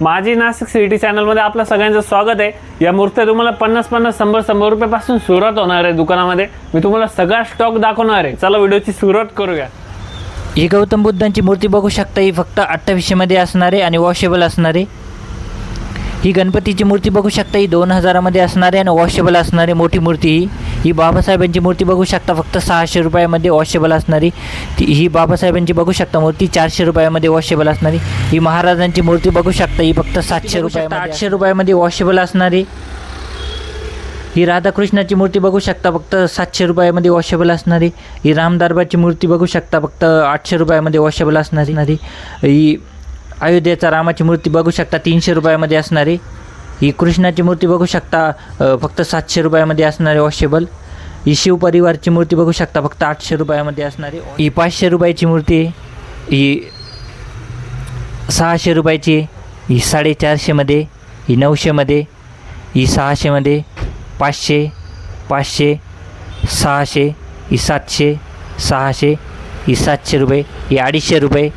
माझी नाशिक सिटी चॅनलमध्ये आपलं सगळ्यांचं स्वागत आहे. या मूर्त्या तुम्हाला पन्नास पन्नास शंभर शंभर रुपयापासून सुरुवात होणार आहे दुकानामध्ये. मी तुम्हाला सगळा स्टॉक दाखवणार आहे. चला व्हिडिओची सुरुवात करूया. ही गौतम बुद्धांची मूर्ती बघू शकता. ही फक्त अठ्ठावीसशेमध्ये असणार आहे आणि वॉशेबल असणार आहे. ही गणपतीची मूर्ती बघू शकता. ही दोन हजारामध्ये असणार आहे आणि वॉशेबल असणारी मोठी मूर्ती ही. ही बाबासाहेबांची मूर्ती बघू शकता. फक्त सहाशे रुपयामध्ये वॉशेबल असणारी. ती ही बाबासाहेबांची बघू शकता मूर्ती. चारशे रुपयामध्ये वॉशेबल असणारी. ही महाराजांची मूर्ती बघू शकता. ही फक्त सातशे रुपये आठशे रुपयामध्ये वॉशेबल असणारी. ही राधाकृष्णाची मूर्ती बघू शकता. फक्त सातशे रुपयामध्ये वॉशेबल असणारी. ही रामदारबाची मूर्ती बघू शकता. फक्त आठशे रुपयामध्ये वॉशेबल असणारी. ही अयोध्येचा रामाची मूर्ती बघू शकता. तीनशे रुपयामध्ये असणारी. ही कृष्णाची मूर्ती बघू शकता फक्त सातशे रुपयामध्ये असणारी वॉशेबल ही शिवपरिवारची मूर्ती बघू शकता फक्त आठशे रुपयामध्ये असणारी. ही पाचशे रुपयाची मूर्ती ही सहाशे रुपयाची ही साडेचारशेमध्ये ही नऊशेमध्ये ही सहाशेमध्ये पाचशे पाचशे सहाशे ही सातशे सहाशे ही सातशे रुपये ही अडीचशे रुपये